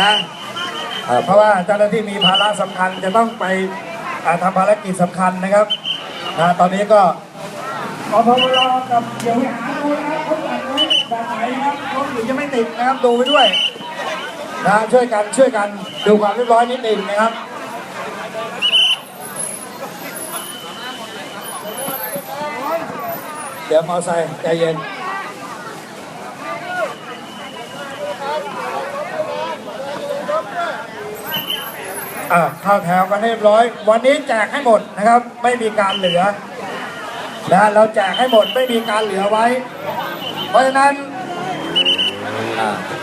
นะเพราะว่าเจ้าหน้าที่มีภาระสำคัญจะต้องไปอ่าทำภารกิจสำคัญนะครับนะตอนนี้ก็อพมรกับเดี๋ยวไปหาดูนะครับเขาจัดไว้แบบไหนนะครับรถอยู่ยังไม่ติดนะครับดูไปด้วยนะช่วยกันช่วยกันดูความเรียบร้อยนิดหนึงนะครับเดี๋ยวมอไซค์ใจเย็น อ่าเข้าแถวกันให้เรียบร้อย วันนี้แจกให้หมดนะครับ ไม่มีการเหลือนะเราแจกให้หมดไม่มีการเหลือไว้ เพราะฉะนั้น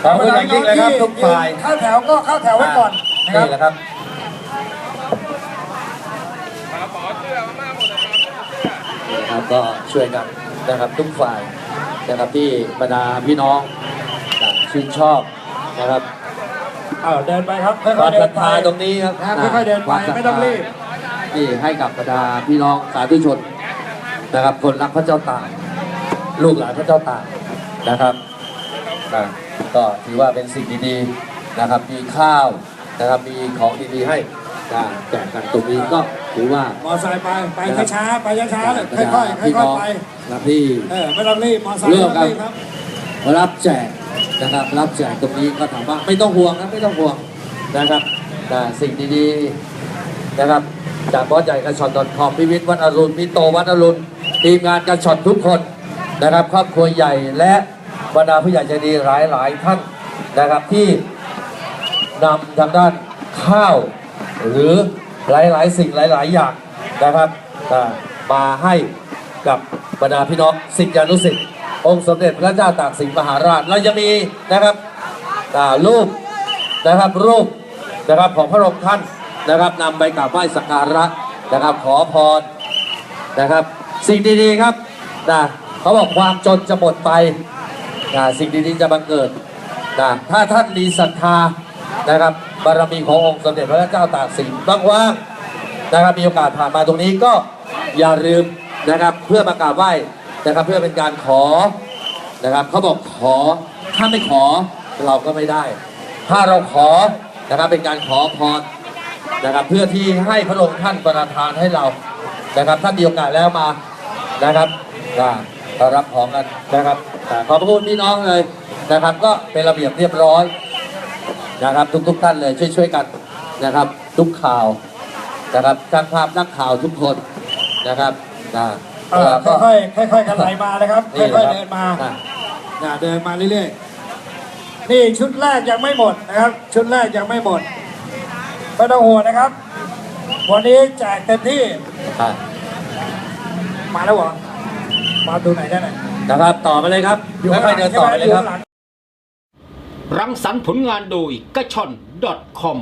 ขอบคุณอย่างยิ่งเลยครับทุกฝ่ายเข้าแถวก็เข้าแถวไว้ก่อนนะครับนี่แหละครับนี่นะครับก็ช่วยกันนะครับทุกฝ่ายนะครับที่บรรดาพี่น้องนะชื่นชอบนะครับ อ้าวเดินไปครับค่ควาอยมๆเดิศรันทไปธาตรงนี้ครับนะค่อยๆเดินไปความศรัทธาไม่ต้องรีบ นี่ให้กับบรรดาพี่น้องสาธุชนนะครับคนรักพระเจ้าตากลูกหลานพระเจ้าตากนะครับนะก็ถือว่าเป็นสิ่งดีๆนะครับ มีข้าวนะครับมีของดีๆให้นะแจกกันตรงนี้ก็ถือว่า มอไซค์ไปไปช้าๆไปช้าๆเลยค่อยๆค่พี่อยน้องๆไป นะที่ เออไม่ต้องรีบมอไซค์เรื่ไม่องต้องครับรีบครับรับแจก นะครับรับแจกตรงนี้ก็ถามว่าไม่ต้องห่วงนะไม่ต้องห่วงนะครับนะสิ่งดีๆนะครับ จากบอสใหญ่กระชอนดอทคอมพิวิทย์วัดอรุณพี่โตวัดอรุณทีมงานกระชอนทุกคนนะครับ ครอบครัวใหญ่และบรรดาผู้ใหญ่ใจดีหลายหลายท่านนะครับที่นำทางด้านข้าว หรือหลายๆ สิ่งหลาย ๆ อย่างนะครับมาให้กับบรรดาพี่น้องสิทธิานุสิทธิ์ องค์สมเด็จพระเจ้าตากสินมหาราช เราจะมีนะครับอ่ารูปนะครับรูปนะครับของพระองค์ท่านนะครับนำไปกราบไหว้สักการะนะครับขอพรนะครับ สิ่งดีๆครับนะเขาบอกความจนจะหมดไปนะสิ่งดีๆจะบังเกิดนะถ้าท่านมีศรัทธานะครับบารมีขององค์สมเด็จพระเจ้าตากสินว่างๆนะครับมีโอกาสผ่านมาตรงนี้ก็อย่าลืมนะครับเพื่อมากราบไหว้ นะครับเพื่อเป็นการขอนะครับเขาบอกขอถ้าไม่ขอเราก็ไม่ได้ ถ้าเราขอนะครับเป็นการขอพรนะครับเพื่อที่ให้พระองค์ท่านประทานให้เรานะครับถ้านมีโอกาสแล้วมานะครับอ่าก็รับของกันนะครับขอบพระคุณพี่น้องเลยนะครับ ก็เป็นระเบียบเรียบร้อยนะครับ ทุกๆท่านเลยช่วยๆกันนะครับ ทุกข่าวนะครับช่างภาพนักข่าวทุกคนนะครับนะ เออก็ ค่อยๆค่อยๆกันไหลมานะครับนี่ค่อยนะๆครับเดินมาอะน่ะเดินมาเรื่อยๆนี่ชุดแรกยังไม่หมดนะครับ ชุดแรกยังไม่หมดไม่ต้องห่วงนะครับ วันนี้แจกเต็มที่อะมาแล้วเหรอมาดูไหนได้ไหนนะครับต่อไปเลยครับค่อยๆเดินต่อไปเลยครับข้างหลังรังสรรค์ผลงานโดยกระชอน .com